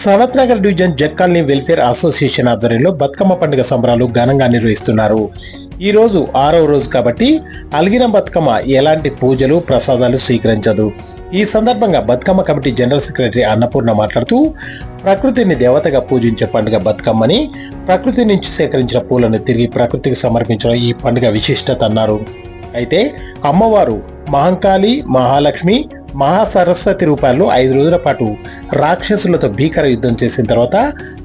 Sanath Nagar division జక్కల్ని welfare association ఆధ్వర్యంలో బతుకమ్మ పండుగ సంబరాలు ఘనంగా నిర్వహిస్తున్నారు. ఈ రోజు ఆరవ రోజు కాబట్టి అలిగిన బతుకమ్మ ఎలాంటి పూజలు ప్రసాదాలు స్వీకరించదు. ఈ సందర్భంగా Bathukamma committee general secretary Annapurna మాట్లాడుతూ ప్రకృతిని దేవతగా పూజించే పండుగ బతుకమ్మని ప్రకృతి నుంచి సేకరించిన పూలను తిరిగి ప్రకృతికి సమర్పించడం ఈ పండుగ విశిష్టత అన్నారు. అయితే అమ్మవారు మహంకాళి మహాలక్ష్మి మహాసరస్వతి రూపాల్లో ఐదు రోజుల పాటు రాక్షసులతో భీకర యుద్ధం చేసిన తర్వాత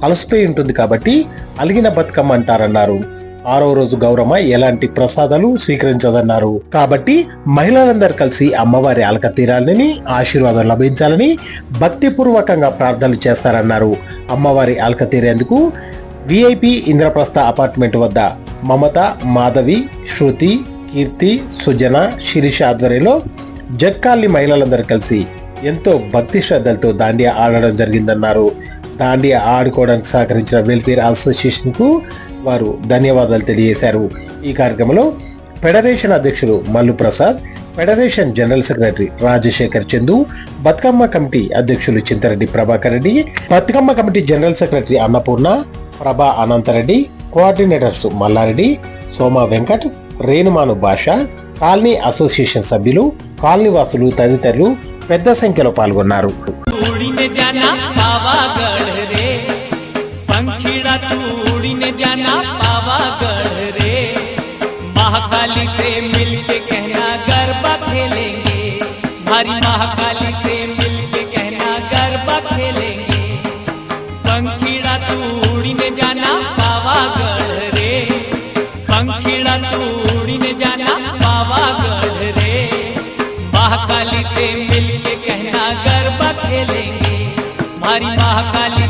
అలసిపోయి ఉంటుంది కాబట్టి అలిగిన బతుకమ్మ అంటారన్నారు ఆరో రోజు గౌరమ్మ ఎలాంటి ప్రసాదాలు స్వీకరించదన్నారు. కాబట్టి మహిళలందరూ కలిసి అమ్మవారి అలక తీరాలని ఆశీర్వాదం లభించాలని భక్తిపూర్వకంగా ప్రార్థనలు చేస్తారన్నారు. అమ్మవారి అలక తీరేందుకు V I P Indraprastha apartment వద్ద మమత మాధవి శృతి కీర్తి సుజన శిరీష ఆధ్వర్యంలో జట్కాల్ని మహిళలందరూ కలిసి ఎంతో భక్తి శ్రద్ధలతో దాండియా ఆడడం జరిగిందన్నారు. దాండియా ఆడుకోవడానికి సహకరించిన వెల్ఫేర్ అసోసియేషన్కు వారు ధన్యవాదాలు తెలియజేశారు. ఈ కార్యక్రమంలో ఫెడరేషన్ అధ్యక్షులు Mallu Prasad federation general secretary Rajasekhar Chandu Bathukamma committee అధ్యక్షులు Chintareddy Prabhakar Reddy Bathukamma committee general secretary Annapurna Prabha Anantareddy coordinators Mallareddy Soma Venkat రేణుమాను భాష కాలనీ అసోసియేషన్ సభ్యులు కాలనీవాసులు తదితరులు పెద్ద సంఖ్యలో పాల్గొన్నారు మహాకాళి से मिलके कहना गरबा खेलेंगे हमारी महाकाली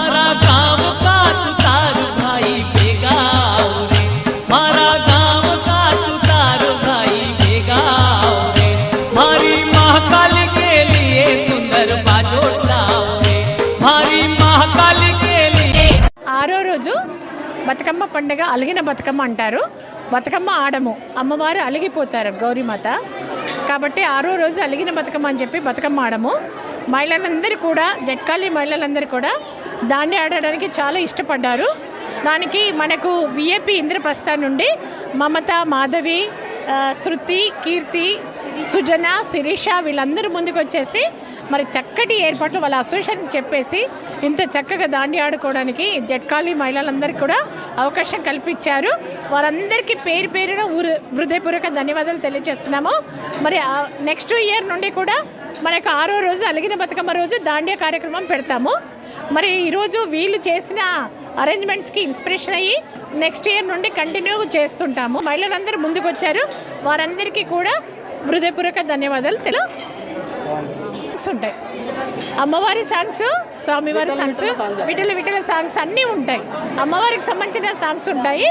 मारा गांव का तुतार भाई बेगा रे मारा गांव का तुतार भाई बेगा रे मारी महाकाल के लिए सुंदर बाजो लाओ रे मारी महाकाल के लिए ఆరో రోజు బతుకమ్మ పండుగ అలిగిన బతుకమ్మ అంటారు బతుకమ్మ ఆడము అమ్మవారు అలిగిపోతారు గౌరీమాత కాబట్టి ఆరో రోజు అలిగిన బతుకమ్మ అని చెప్పి బతుకమ్మ ఆడము మహిళలందరూ కూడా జట్కాలి మహిళలందరూ కూడా దాన్ని ఆడడానికి చాలా ఇష్టపడ్డారు. దానికి మనకు విఏపి ఇంద్రప్రస్థ నుండి మమత మాధవి శృతి కీర్తి సుజన శిరీష వీళ్ళందరూ ముందుకు వచ్చేసి మరి చక్కటి ఏర్పాట్లు వాళ్ళ అసోసియేషన్ చెప్పేసి ఇంత చక్కగా దాండి ఆడుకోవడానికి జట్కాలి మహిళలందరికీ కూడా అవకాశం కల్పించారు. వారందరికీ పేరు పేరున ఊరు హృదయపూర్వక ధన్యవాదాలు తెలియజేస్తున్నాము. మరి నెక్స్ట్ ఇయర్ నుండి కూడా మనకు ఆరో రోజు అలిగిన బతుకమ్మ రోజు దాండియా కార్యక్రమం పెడతాము. మరి ఈరోజు వీళ్ళు చేసిన అరేంజ్మెంట్స్కి ఇన్స్పిరేషన్ అయ్యి నెక్స్ట్ ఇయర్ నుండి కంటిన్యూ చేస్తుంటాము. మహిళలందరూ ముందుకు వచ్చారు. వారందరికీ కూడా హృదయపూర్వక ధన్యవాదాలు తెలు ఉంటాయి. అమ్మవారి సాంగ్స్ స్వామివారి సాంగ్స్ విఠల విఠల సాంగ్స్ అన్నీ ఉంటాయి. అమ్మవారికి సంబంధించిన సాంగ్స్ ఉంటాయి.